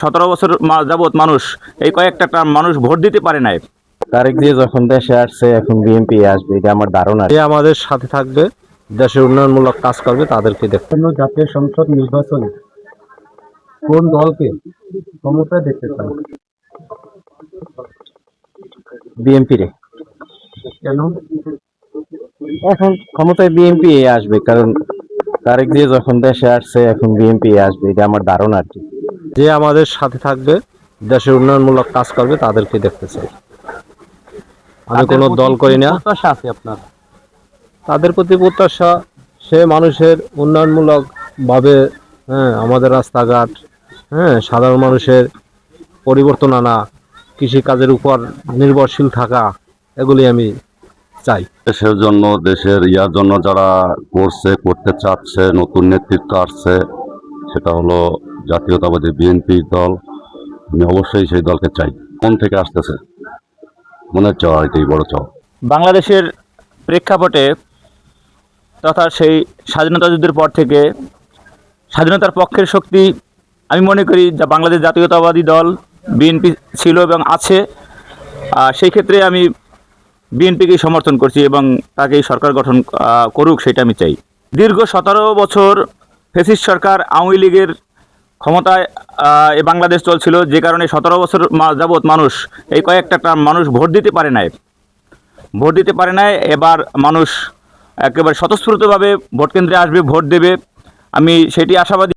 সতেরো বছর মা- যাবৎ মানুষ এই কয়েকটা টার্ম মানুষ ভোট দিতে পারে নাই। তারেক দিয়ে যখন দেশে আসছে এখন বিএনপি আসবে এটা আমার ধারণা। যে আমাদের সাথে থাকবে দেশের উন্নয়নমূলক কাজ করবে তাদেরকে দেখতে জাতীয় সংসদ নির্বাচনে কোন দলকে ক্ষমতায় দেখতে চান? বিএনপি রে। কেন? এখন ক্ষমতায় বিএনপি আসবে কারণ তারেক দিয়ে যখন দেশে আসছে এখন বিএনপি আসবে এটা আমার ধারণা আর কি। যে আমাদের সাথে থাকবে দেশের উন্নয়নমূলক কাজ করবে তাদেরকে দেখতে চাই। আমি কোনো দল করি না। প্রত্যাশা আছে আপনার? তাদের প্রতি প্রত্যাশা সে মানুষের উন্নয়নমূলক ভাবে হ্যাঁ আমাদের রাস্তাঘাট হ্যাঁ সাধারণ মানুষের পরিবর্তন আনা কৃষিকাজের উপর নির্ভরশীল থাকা এগুলি আমি চাই। দেশের জন্য দেশের ইয়ার জন্য যারা করছে করতে চাচ্ছে নতুন নেতৃত্ব আসছে সেটা হলো জাতীয়তাবাদী বিএনপি দল। আমি অবশ্যই সেই দলকে চাই। কোন থেকে আসতেছে? মনে চাওয়া এটাই বড় চাওয়া বাংলাদেশের প্রেক্ষাপটে তথা সেই স্বাধীনতা যুদ্ধের পর থেকে স্বাধীনতার পক্ষের শক্তি, আমি মনে করি যা বাংলাদেশ জাতীয়তাবাদী দল, বিএনপি ছিল এবং আছে। সেই ক্ষেত্রে আমি বিএনপিকেই সমর্থন করছি এবং তাকেই সরকার গঠন করুক সেটা আমি চাই। দীর্ঘ সতেরো বছর ফেসিস্ট সরকার আওয়ামী লীগের ক্ষমতায় এ বাংলাদেশ চলছিল, যে কারণে সতেরো বছর যাবৎ মানুষ, এই কয়েকটা মানুষ ভোট দিতে পারে নাই। ভোট দিতে পারে নাই, এবার মানুষ একেবারে স্বতঃস্ফূর্তভাবে ভোট কেন্দ্রে আসবে, ভোট দেবে। আমি সেটি আশাবাদী